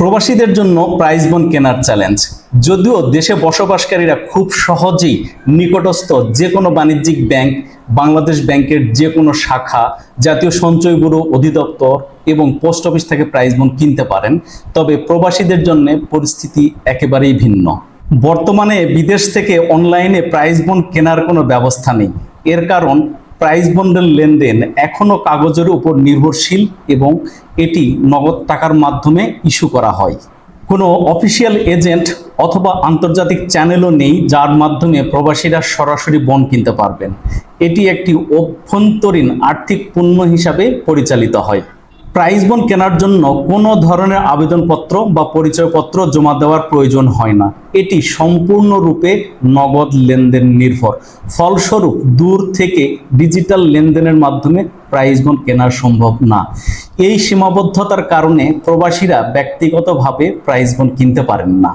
প্রবাসীদের জন্য প্রাইজ বন কেনার চ্যালেঞ্জ যদিও দেশে বসবাসকারীরা খুব সহজেই নিকটস্থ যে কোনো বাণিজ্যিক ব্যাংক বাংলাদেশ ব্যাংকের যে কোনো শাখা, জাতীয় সঞ্চয় ব্যুরো অধিদপ্তর এবং পোস্ট অফিস থেকে প্রাইজ বন কিনতে পারেন। তবে প্রবাসীদের জন্য পরিস্থিতি একেবারেই ভিন্ন। বর্তমানে বিদেশ থেকে অনলাইনে প্রাইজ বন কেনার কোনো ব্যবস্থা নেই। এর কারণ প্রাইস বন্ডের লেনদেন এখনও কাগজের উপর নির্ভরশীল এবং এটি নগদ টাকার মাধ্যমে ইস্যু করা হয়। কোনো অফিসিয়াল এজেন্ট অথবা আন্তর্জাতিক চ্যানেলও নেই যার মাধ্যমে প্রবাসীরা সরাসরি বন কিনতে পারবেন। এটি একটি অভ্যন্তরীণ আর্থিক পণ্য হিসাবে পরিচালিত হয়। প্রাইজ বন কেনার জন্য কোনো ধরনের আবেদনপত্র বা পরিচয়পত্র জমা দেওয়ার প্রয়োজন হয় না। এটি সম্পূর্ণরূপে নগদ লেনদেন নির্ভর। ফলস্বরূপ, দূর থেকে ডিজিটাল লেনদেনের মাধ্যমে প্রাইজ বন কেনা সম্ভব না। এই সীমাবদ্ধতার কারণে প্রবাসীরা ব্যক্তিগতভাবে প্রাইজ বন কিনতে পারেন না।